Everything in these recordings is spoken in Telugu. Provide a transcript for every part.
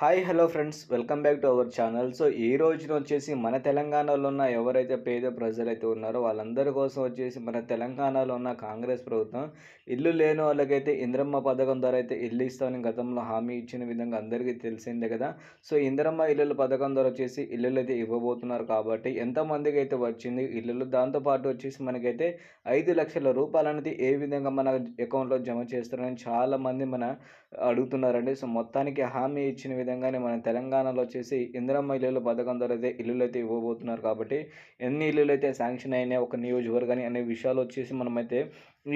Hi hello friends welcome back to our channel so ఈ రోజున వచ్చేసి మన తెలంగాణలో ఉన్న ఎవరైతే పేద ప్రజలైతే ఉన్నారో వాళ్ళందరి కోసం వచ్చేసి మన తెలంగాణలో ఉన్న కాంగ్రెస్ ప్రభుత్వం ఇల్లు లేని వాళ్ళకైతే ఇంద్రమ్మ పథకం ద్వారా అయితే ఇల్లు ఇస్తామని గతంలో హామీ ఇచ్చిన విధంగా అందరికీ తెలిసిందే కదా. సో ఇంద్రమ్మ ఇల్లుల పథకం ద్వారా వచ్చేసి ఇల్లులు అయితే ఇవ్వబోతున్నారు కాబట్టి ఎంతమందికి అయితే వచ్చింది ఇల్లులు? దాంతోపాటు వచ్చేసి మనకైతే ఐదు లక్షల రూపాయలు అనేది ఏ విధంగా మన అకౌంట్లో జమ చేస్తారని చాలామంది మన అడుగుతున్నారండి. సో మొత్తానికి హామీ ఇచ్చిన విధంగానే మన తెలంగాణలో వచ్చేసి ఇందిరమ్మ ఇల్లుల పథకం ద్వారా అయితే ఇల్లులు అయితే ఇవ్వబోతున్నారు కాబట్టి ఎన్ని ఇల్లులు అయితే శాంక్షన్ అయినాయి ఒక నియోజకవర్గాన్ని అనే విషయాలు వచ్చేసి మనమైతే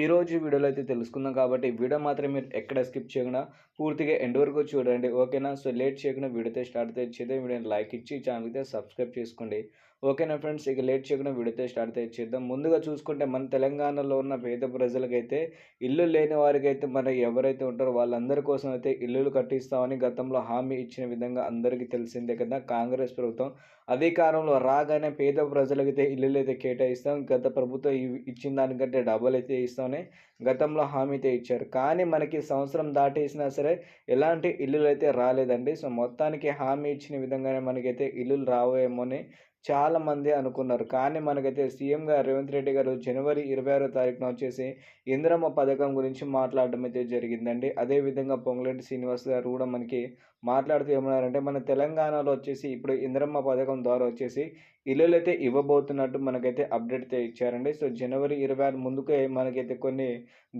ఈరోజు వీడియోలో అయితే తెలుసుకుందాం కాబట్టి వీడియో మాత్రం మీరు ఎక్కడ స్కిప్ చేయకుండా పూర్తిగా ఎండ్ వరకు చూడండి. ఓకేనా? సో లేట్ చేయకుండా వీడియో అయితే స్టార్ట్ చేద్దాం. వీడియోని లైక్ ఇచ్చి ఛానల్ అయితే సబ్స్క్రైబ్ చేసుకోండి. ఓకేనా ఫ్రెండ్స్? ఇక లేట్ చేయకుండా వీడియోతో స్టార్ట్ చేద్దాం. ముందుగా చూసుకుంటే మన తెలంగాణలో ఉన్న పేద ప్రజలకైతే ఇల్లు లేని వారికి అయితే మన ఎవరైతే ఉంటారో వాళ్ళందరి కోసం అయితే ఇల్లులు కట్టిస్తామని గతంలో హామీ ఇచ్చిన విధంగా అందరికీ తెలిసిందే కదా. కాంగ్రెస్ ప్రభుత్వం అధికారంలో రాగానే పేద ప్రజలకైతే ఇల్లులు అయితే కేటాయిస్తాం. గత ప్రభుత్వం ఇచ్చిన దానికంటే డబ్బులు అయితే ఇస్తామని గతంలో హామీ అయితే ఇచ్చారు. కానీ మనకి సంవత్సరం దాటేసినా సరే ఎలాంటి ఇల్లులు అయితే రాలేదండి. సో మొత్తానికి హామీ ఇచ్చిన విధంగానే మనకైతే ఇల్లులు రావేమో అని చాలామంది అనుకున్నారు. కానీ మనకైతే సీఎం గారు రేవంత్ రెడ్డి గారు జనవరి ఇరవై ఆరో తారీఖున వచ్చేసి ఇంద్రమ్మ పథకం గురించి మాట్లాడడం అయితే జరిగిందండి. అదేవిధంగా పొంగులేటి శ్రీనివాస్ గారు కూడా మనకి మాట్లాడుతూ ఏమన్నారంటే మన తెలంగాణలో వచ్చేసి ఇప్పుడు ఇంద్రమ్మ పథకం ద్వారా వచ్చేసి ఇల్లులు అయితే ఇవ్వబోతున్నట్టు మనకైతే అప్డేట్ అయితే ఇచ్చారండి. సో జనవరి ఇరవై ఆరు ముందుకే మనకైతే కొన్ని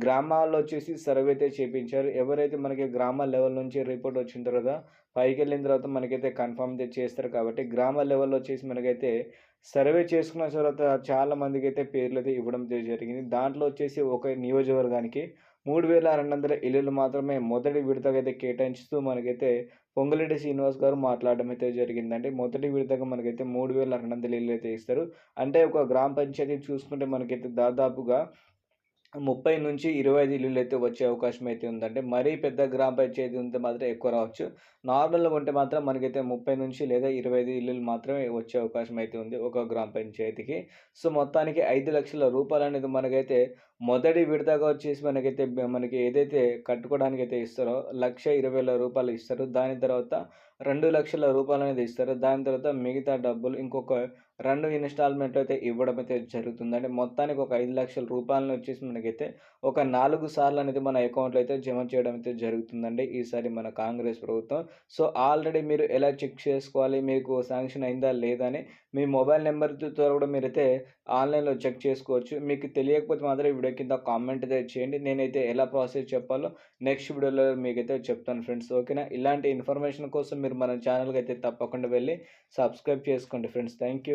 గ్రామాల్లో వచ్చేసి సర్వే అయితే చేపించారు. ఎవరైతే మనకి గ్రామ లెవెల్ నుంచి రిపోర్ట్ వచ్చిన తర్వాత పైకి వెళ్ళిన తర్వాత మనకైతే కన్ఫర్మ్ అయితే చేస్తారు కాబట్టి గ్రామ లెవెల్లో వచ్చేసి మనకైతే సర్వే చేసుకున్న తర్వాత చాలా మందికి అయితే పేర్లు అయితే ఇవ్వడం జరిగింది. దాంట్లో వచ్చేసి ఒక నియోజకవర్గానికి మూడు వేల రెండు వందల ఇల్లులు మాత్రమే మొదటి విడతగా అయితే కేటాయించుతూ మనకైతే పొంగులేటి శ్రీనివాస్ గారు మాట్లాడడం అయితే జరిగిందండి మొదటి విడతగా మనకైతే మూడు వేల రెండు వందల ఇల్లు అయితే ఇస్తారు. అంటే ఒక గ్రామ పంచాయతీ చూసుకుంటే మనకైతే దాదాపుగా ముప్పై నుంచి ఇరవై ఐదు ఇల్లులు అయితే వచ్చే అవకాశం అయితే ఉందంటే మరీ పెద్ద గ్రామ పంచాయతీ ఉంటే మాత్రం ఎక్కువ రావచ్చు. నార్మల్గా ఉంటే మాత్రం మనకైతే ముప్పై నుంచి లేదా ఇరవై ఐదు ఇల్లులు మాత్రమే వచ్చే అవకాశం అయితే ఉంది ఒక గ్రామ పంచాయతీకి. సో మొత్తానికి ఐదు లక్షల రూపాయలు అనేది మనకైతే మొదటి విడతగా వచ్చేసి మనకైతే మనకి ఏదైతే కట్టుకోవడానికి అయితే ఇస్తారో లక్ష ఇరవై వేల రూపాయలు ఇస్తారు. దాని తర్వాత రెండు లక్షల రూపాయలు అనేది ఇస్తారు. దాని తర్వాత మిగతా డబ్బులు ఇంకొక రెండు ఇన్స్టాల్మెంట్ అయితే ఇవ్వడం అయితే జరుగుతుందండి. మొత్తానికి ఒక ఐదు లక్షల రూపాయలను వచ్చేసి మనకైతే ఒక నాలుగు సార్లు అనేది మన అకౌంట్లో అయితే జమ చేయడం అయితే జరుగుతుందండి ఈసారి మన కాంగ్రెస్ ప్రభుత్వం. సో ఆల్రెడీ మీరు ఎలా చెక్ చేసుకోవాలి? మీకు శాంక్షన్ అయిందా లేదా అని మీ మొబైల్ నెంబర్తో కూడా మీరైతే ఆన్లైన్లో చెక్ చేసుకోవచ్చు. మీకు తెలియకపోతే మాత్రం వీడియో కింద కామెంట్ అయితే చేయండి. నేనైతే ఎలా ప్రాసెస్ చెప్పాలో నెక్స్ట్ వీడియోలో మీకైతే చెప్తాను ఫ్రెండ్స్. ఓకేనా? ఇలాంటి ఇన్ఫర్మేషన్ కోసం మీరు మన ఛానల్కి అయితే తప్పకుండా వెళ్ళి సబ్స్క్రైబ్ చేసుకోండి ఫ్రెండ్స్. Thank you